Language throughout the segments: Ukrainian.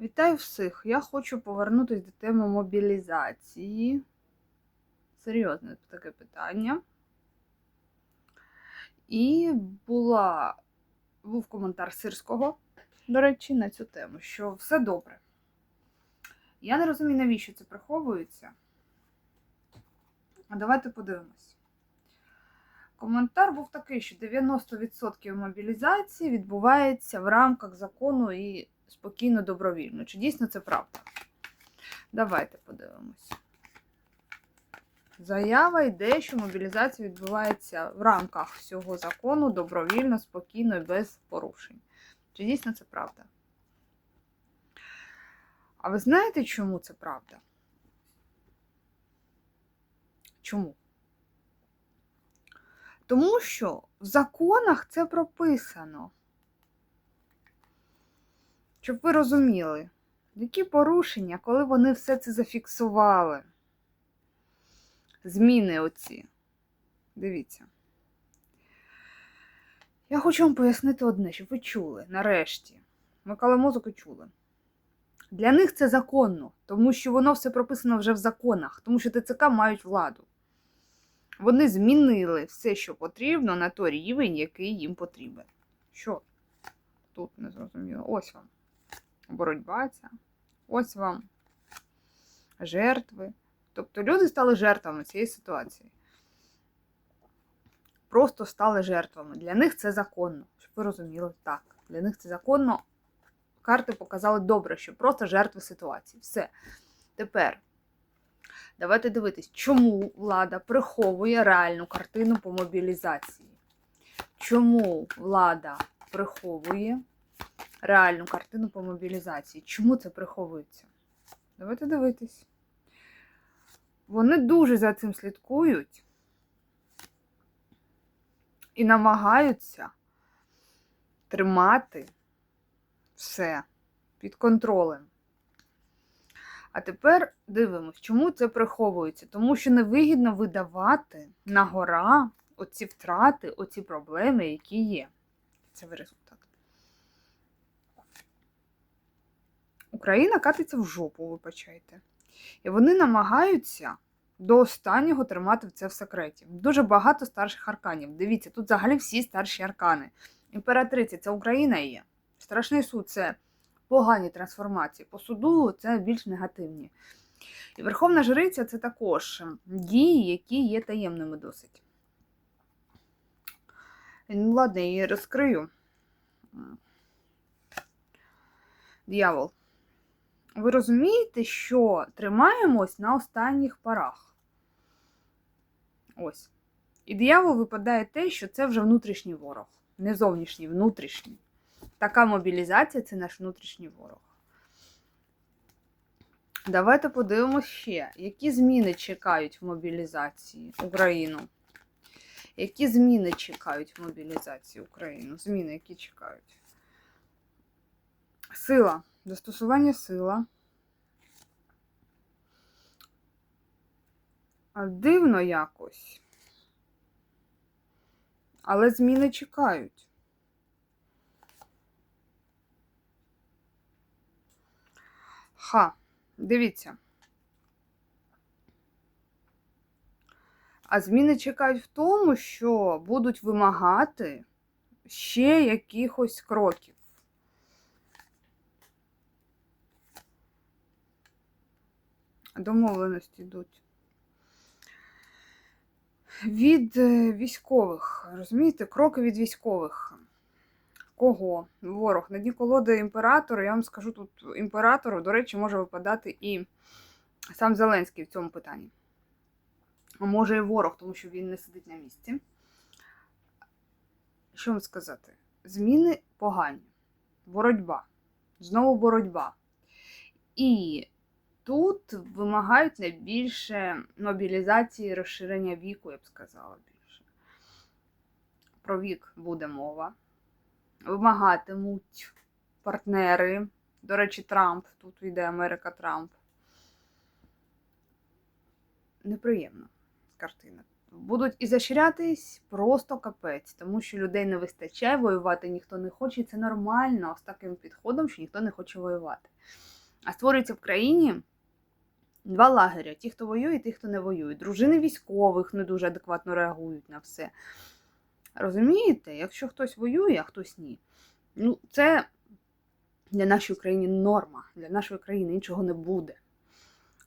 Вітаю всіх! Я хочу повернутися до теми мобілізації. Серйозне таке питання. І була, був коментар сирського, до речі, на цю тему, що все добре. Я не розумію, навіщо це приховується. А давайте подивимось. Коментар був такий, що 90% мобілізації відбувається в рамках закону і спокійно, добровільно. Чи дійсно це правда? Давайте подивимось. Заява йде, що мобілізація відбувається в рамках всього закону, добровільно, спокійно і без порушень. Чи дійсно це правда? А ви знаєте, чому це правда? Чому? Тому що в законах це прописано. Щоб ви розуміли, які порушення, коли вони все це зафіксували. Зміни оці. Дивіться. Я хочу вам пояснити одне, щоб ви чули, нарешті. Микола мозок і чули. Для них це законно, тому що воно все прописано вже в законах, тому що ТЦК мають владу. Вони змінили все, що потрібно, на той рівень, який їм потрібен. Що? Тут не зрозуміло. Ось вам боротьба ця. Ось вам жертви. Тобто люди стали жертвами цієї ситуації. Просто стали жертвами. Для них це законно. Щоб ви розуміли, так. Для них це законно. Карти показали добре, що просто жертви ситуації. Все. Тепер давайте дивитись, чому влада приховує реальну картину по мобілізації. Чому влада приховує реальну картину по мобілізації? Чому це приховується? Давайте дивитись. Вони дуже за цим слідкують і намагаються тримати все під контролем. А тепер дивимось, чому це приховується? Тому що невигідно видавати на гора оці втрати, оці проблеми, які є. Це результат. Україна катиться в жопу, вибачайте. І вони намагаються до останнього тримати це в секреті. Дуже багато старших арканів. Дивіться, тут взагалі всі старші аркани. Імператриця це Україна є. Страшний суд це погані трансформації. По суду це більш негативні. І Верховна Жриця це також дії, які є таємними досить. Ну, ладно, я її розкрию. Д'явол. Ви розумієте, що тримаємось на останніх парах. Ось. І диявол випадає те, що це вже внутрішній ворог. Не зовнішній, внутрішній. Така мобілізація це наш внутрішній ворог. Давайте подивимось ще, які зміни чекають в мобілізації Україну. Які зміни чекають в мобілізації Україну? Зміни, які чекають. Сила. Застосування сила. Дивно якось. Але зміни чекають. Ха, дивіться. А зміни чекають в тому, що будуть вимагати ще якихось кроків. Домовленості йдуть. Від е, військових, розумієте, кроки від військових. Кого? Ворог. На дні колоди імператора, я вам скажу тут імператору, до речі, може випадати і сам Зеленський в цьому питанні. А може і ворог, тому що він не сидить на місці. Що вам сказати? Зміни погані. Боротьба. Знову боротьба. І тут вимагають найбільше мобілізації розширення віку, я б сказала більше. Про вік буде мова. Вимагатимуть партнери. До речі, Трамп. Тут йде Америка Трамп. Неприємна картина. будуть і защирятись просто капець, тому що людей не вистачає, воювати ніхто не хоче, це нормально з таким підходом, що ніхто не хоче воювати. А створюється в країні два лагеря: ті, хто воює, і ті, хто не воює. Дружини військових не дуже адекватно реагують на все. Розумієте, якщо хтось воює, а хтось ні. Ну, це для нашої країни норма. Для нашої країни іншого не буде.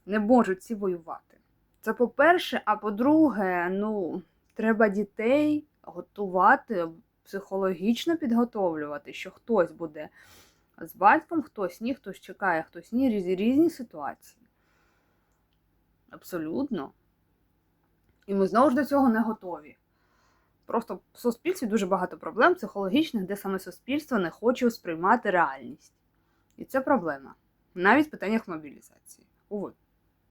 Не можуть всі воювати. Це по-перше, а по-друге, ну, треба дітей готувати, психологічно підготовлювати, що хтось буде з батьком, хтось ні, хтось чекає, хтось ні, різні ситуації. Абсолютно. І ми знову ж до цього не готові. Просто в суспільстві дуже багато проблем психологічних, де саме суспільство не хоче сприймати реальність. І це проблема. Навіть в питаннях мобілізації. Увы.